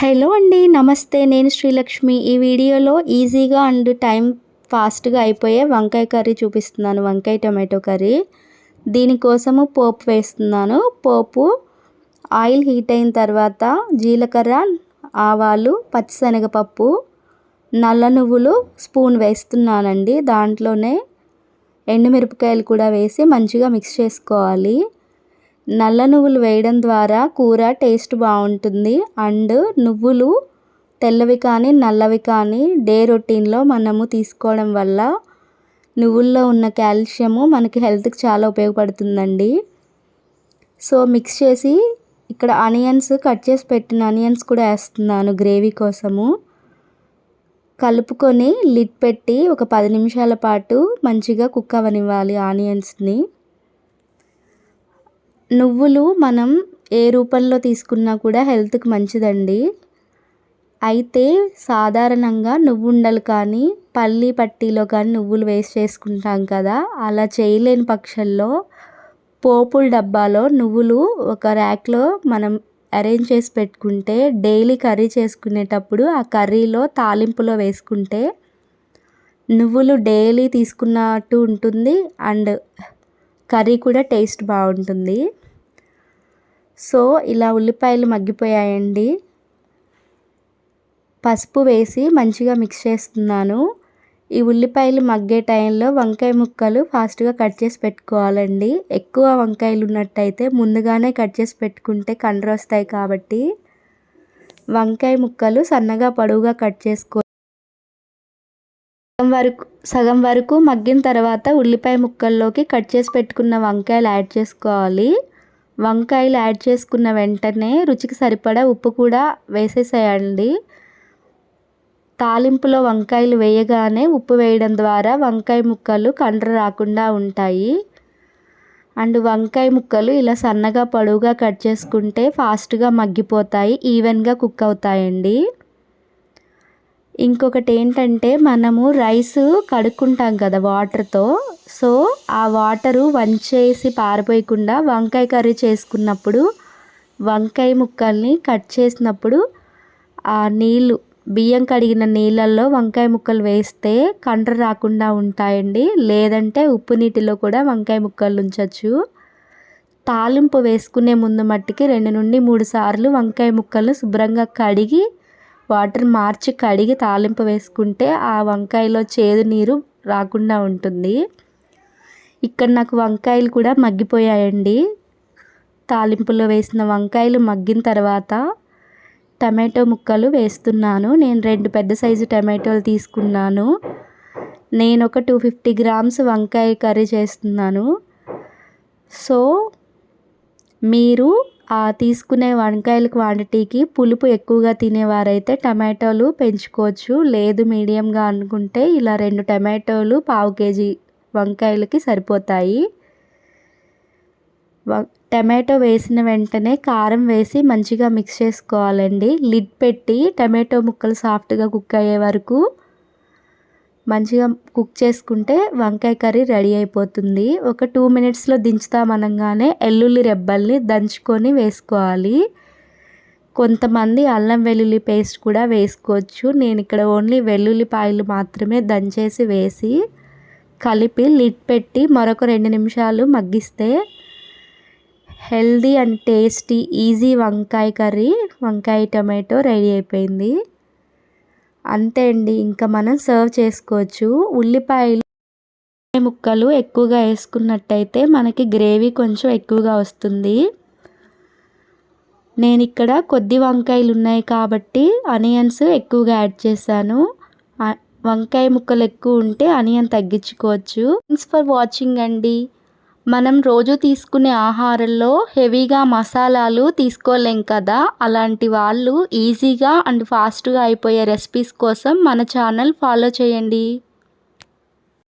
Hello అండి నమస్తే. నేను శ్రీలక్ష్మి. ఈ వీడియోలో ఈజీగా అండ్ టైం ఫాస్ట్గా అయిపోయే వంకాయ కర్రీ చూపిస్తున్నాను. వంకాయ టమాటో కర్రీ. దీనికోసము పోపు వేస్తున్నాను. పోపు ఆయిల్ హీట్ అయిన తర్వాత జీలకర్ర ఆవాలు పచ్చిశనగపప్పు నల్ల నువ్వులు స్పూన్ వేస్తున్నానండి. దాంట్లోనే ఎండుమిరపకాయలు కూడా వేసి మంచిగా మిక్స్ చేసుకోవాలి. నల్ల నువ్వులు వేయడం ద్వారా కూర టేస్ట్ బాగుంటుంది. అండ్ నువ్వులు తెల్లవి కానీ నల్లవి కానీ డే రొటీన్లో మనము తీసుకోవడం వల్ల నువ్వుల్లో ఉన్న కాల్షియము మనకి హెల్త్కి చాలా ఉపయోగపడుతుందండి. సో మిక్స్ చేసి ఇక్కడ ఆనియన్స్ కట్ చేసి పెట్టిన ఆనియన్స్ కూడా వేస్తున్నాను గ్రేవీ కోసము. కలుపుకొని లిడ్ పెట్టి ఒక పది నిమిషాల పాటు మంచిగా కుక్ అవనివ్వాలి ఆనియన్స్ని. నువ్వులు మనం ఏ రూపంలో తీసుకున్నా కూడా హెల్త్కి మంచిదండి. అయితే సాధారణంగా నువ్వుండలు కానీ పల్లి పట్టీలో కానీ నువ్వులు వేస్ట్ చేసుకుంటాం కదా. అలా చేయలేని పక్షంలో పోపుల డబ్బాలో నువ్వులు ఒక ర్యాక్లో మనం అరేంజ్ చేసి పెట్టుకుంటే డైలీ కర్రీ చేసుకునేటప్పుడు ఆ కర్రీలో తాలింపులో వేసుకుంటే నువ్వులు డైలీ తీసుకున్నట్టు ఉంటుంది అండ్ కర్రీ కూడా టేస్ట్ బాగుంటుంది. సో ఇలా ఉల్లిపాయలు మగ్గిపోయాయండి. పసుపు వేసి మంచిగా మిక్స్ చేస్తున్నాను. ఈ ఉల్లిపాయలు మగ్గే టైంలో వంకాయ ముక్కలు ఫాస్ట్గా కట్ చేసి పెట్టుకోవాలండి. ఎక్కువ వంకాయలు ఉన్నట్టయితే ముందుగానే కట్ చేసి పెట్టుకుంటే కండ్రు వస్తాయి కాబట్టి. వంకాయ ముక్కలు సన్నగా పొడవుగా కట్ చేసుకో సగం వరకు సగం వరకు మగ్గిన తర్వాత ఉల్లిపాయ ముక్కల్లోకి కట్ చేసి పెట్టుకున్న వంకాయలు యాడ్ చేసుకోవాలి. వంకాయలు యాడ్ చేసుకున్న వెంటనే రుచికి సరిపడా ఉప్పు కూడా వేసేసేయండి. తాలింపులో వంకాయలు వేయగానే ఉప్పు వేయడం ద్వారా వంకాయ ముక్కలు కండ్ర రాకుండా ఉంటాయి. అండ్ వంకాయ ముక్కలు ఇలా సన్నగా పొడవుగా కట్ చేసుకుంటే ఫాస్ట్గా మగ్గిపోతాయి ఈవెన్గా కుక్ అవుతాయండి. ఇంకొకటి ఏంటంటే మనము రైస్ కడుక్కుంటాం కదా వాటర్తో. సో ఆ వాటరు వంచేసి పారిపోయకుండా వంకాయ కర్రీ చేసుకున్నప్పుడు వంకాయ ముక్కల్ని కట్ చేసినప్పుడు ఆ నీళ్ళు బియ్యం కడిగిన నీళ్ళల్లో వంకాయ ముక్కలు వేస్తే కండ్ర రాకుండా ఉంటాయండి. లేదంటే ఉప్పు నీటిలో కూడా వంకాయ ముక్కలు ఉంచవచ్చు తాలింపు వేసుకునే ముందు మట్టికి రెండు నుండి మూడు సార్లు వంకాయ ముక్కలు శుభ్రంగా కడిగి వాటర్ మార్చి కడిగి తాలింపు వేసుకుంటే ఆ వంకాయలో చేదు నీరు రాకుండా ఉంటుంది. ఇక్కడ నాకు వంకాయలు కూడా మగ్గిపోయాయండి. తాలింపులో వేసిన వంకాయలు మగ్గిన తర్వాత టమాటో ముక్కలు వేస్తున్నాను. నేను రెండు పెద్ద సైజు టమాటోలు తీసుకున్నాను. నేను ఒక టూ ఫిఫ్టీ గ్రామ్స్ వంకాయ కర్రీ చేస్తున్నాను. సో మీరు ఆ తీసుకునే వంకాయల క్వాంటిటీకి పులుపు ఎక్కువగా తినేవారైతే టమాటోలు పెంచుకోవచ్చు. లేదు మీడియంగా అనుకుంటే ఇలా రెండు టమాటోలు పావు కేజీ వంకాయలకి సరిపోతాయి. టమాటో వేసిన వెంటనే కారం వేసి మంచిగా మిక్స్ చేసుకోవాలండి. లిడ్ పెట్టి టమాటో ముక్కలు సాఫ్ట్గా కుక్ అయ్యే వరకు మంచిగా కుక్ చేసుకుంటే వంకాయ కర్రీ రెడీ అయిపోతుంది. ఒక టూ మినిట్స్లో దించుతామనగానే ఎల్లుల్లి రెబ్బల్ని దంచుకొని వేసుకోవాలి. కొంతమంది అల్లం వెల్లుల్లి పేస్ట్ కూడా వేసుకోవచ్చు. నేను ఇక్కడ ఓన్లీ వెల్లుల్లిపాయలు మాత్రమే దంచేసి వేసి కలిపి లిడ్ పెట్టి మరొక రెండు నిమిషాలు మగ్గిస్తే హెల్దీ అండ్ టేస్టీ ఈజీ వంకాయ కర్రీ వంకాయ టమాటో రెడీ అయిపోయింది. అంతే అండి. ఇంకా మనం సర్వ్ చేసుకోవచ్చు. ఉల్లిపాయలు ముక్కలు ఎక్కువగా వేసుకున్నట్టయితే మనకి గ్రేవీ కొంచెం ఎక్కువగా వస్తుంది. నేను ఇక్కడ కొద్ది వంకాయలు ఉన్నాయి కాబట్టి అనియన్స్ ఎక్కువగా యాడ్ చేశాను. వంకాయ ముక్కలు ఎక్కువ ఉంటే అనియన్ తగ్గించుకోవచ్చు. థ్యాంక్స్ ఫర్ వాచింగ్ అండి. మనం రోజు తీసుకునే ఆహారంలో హెవీగా మసాలాలు తీసుకోలేం కదా? అలాంటి వాళ్ళు ఈజీగా అండ్ ఫాస్ట్గా అయిపోయే రెసిపీస్ కోసం మన ఛానల్ ఫాలో చేయండి.